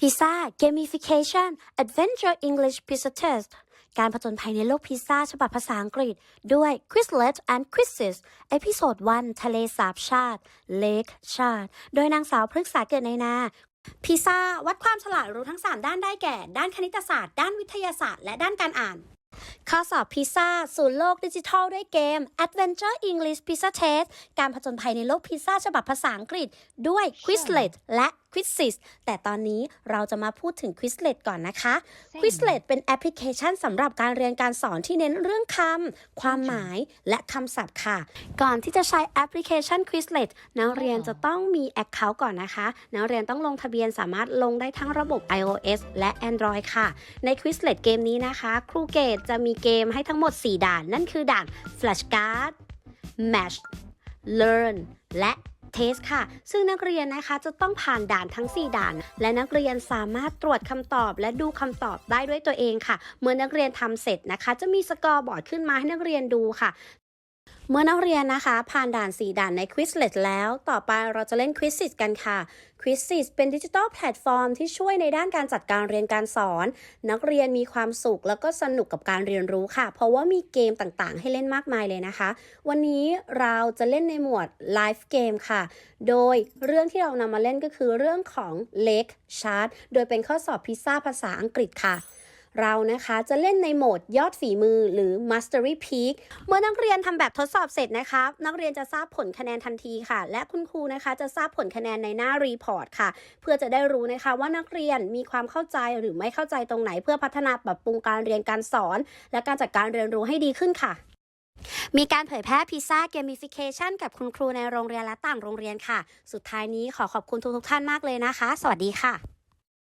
พิซซ่า Gamification Adventure English Pizza Test การผจญภัยในโลกพิซซ่าฉบับภาษาอังกฤษ ด้วย Quizlet and Quizzes เอพิโซด1ทะเลสาบชาติ Lake ชาติ โดยนางสาวพฤกษาเกิดในนา พิซซ่า วัดความฉลาดรู้ทั้ง 3 ด้านได้แก่ ด้านคณิตศาสตร์ ด้านวิทยาศาสตร์ และด้านการอ่านข้อสอบพิซซ่าสู่โลกดิจิทัลด้วยเกม Adventure English Pizza Test การผจญภัยในโลกพิซซ่าฉบับภาษาอังกฤษ ด้วย Quizlet และ Quizzes แต่ตอนนี้เราจะมาพูดถึง Quizlet ก่อนนะคะ Quizlet เป็นแอปพลิเคชันสำหรับการเรียนการสอนที่เน้นเรื่องคำ ความหมาย และคำศัพท์ค่ะ ก่อนที่จะใช้แอปพลิเคชัน Quizlet นักเรียนจะต้องมี Account ก่อนนะคะ นักเรียนต้องลงทะเบียนสามารถลงได้ทั้งระบบ iOS และ Android ค่ะ ใน Quizlet เกมนี้นะคะ ครูเกตจะมีเกมให้ทั้งหมด 4 ด่าน นั่นคือด่าน Flashcard Match Learn และ Test ค่ะ ซึ่งนักเรียนนะคะจะต้องผ่านด่านทั้ง 4 ด่าน และนักเรียนสามารถตรวจคำตอบ และดูคำตอบได้ด้วยตัวเองค่ะ เมื่อนักเรียนทำเสร็จนะคะ จะมีสกอร์บอร์ดขึ้นมาให้นักเรียนดูค่ะ เมื่อนักเรียนนะคะ ผ่านด่าน 4 ด่านใน Quizlet แล้ว ต่อไปเราจะเล่น Quizzes กันค่ะ Quizzes เป็นดิจิทัลแพลตฟอร์มที่ช่วยในด้านการจัดการเรียนการสอน นักเรียนมีความสุขแล้วก็สนุกกับการเรียนรู้ค่ะ เพราะว่ามีเกมต่างๆ ให้เล่นมากมายเลยนะคะ วันนี้เราจะเล่นในหมวด Live Game ค่ะ โดยเรื่องที่เรานำมาเล่นก็คือเรื่องของ Lake Chart โดยเป็นข้อสอบพิซซ่าภาษาอังกฤษค่ะ เรานะคะจะเล่นในโหมดยอดฝีมือหรือ Mastery Peak เมื่อนักเรียนทำแบบทดสอบเสร็จนะคะ นักเรียนจะทราบผลคะแนนทันทีค่ะ และคุณครูนะคะจะทราบผลคะแนนในหน้ารีพอร์ตค่ะ เพื่อจะได้รู้นะคะว่านักเรียนมีความเข้าใจหรือไม่เข้าใจตรงไหน เพื่อพัฒนาปรับปรุงการเรียนการสอน และการจัดการเรียนรู้ให้ดีขึ้นค่ะมีการเผยแพร่พิซซ่าเกมฟิเคชันกับคุณครูในโรงเรียนและต่างโรงเรียนค่ะ สุดท้ายนี้ขอขอบคุณทุกๆท่านมากเลยนะคะ สวัสดีค่ะ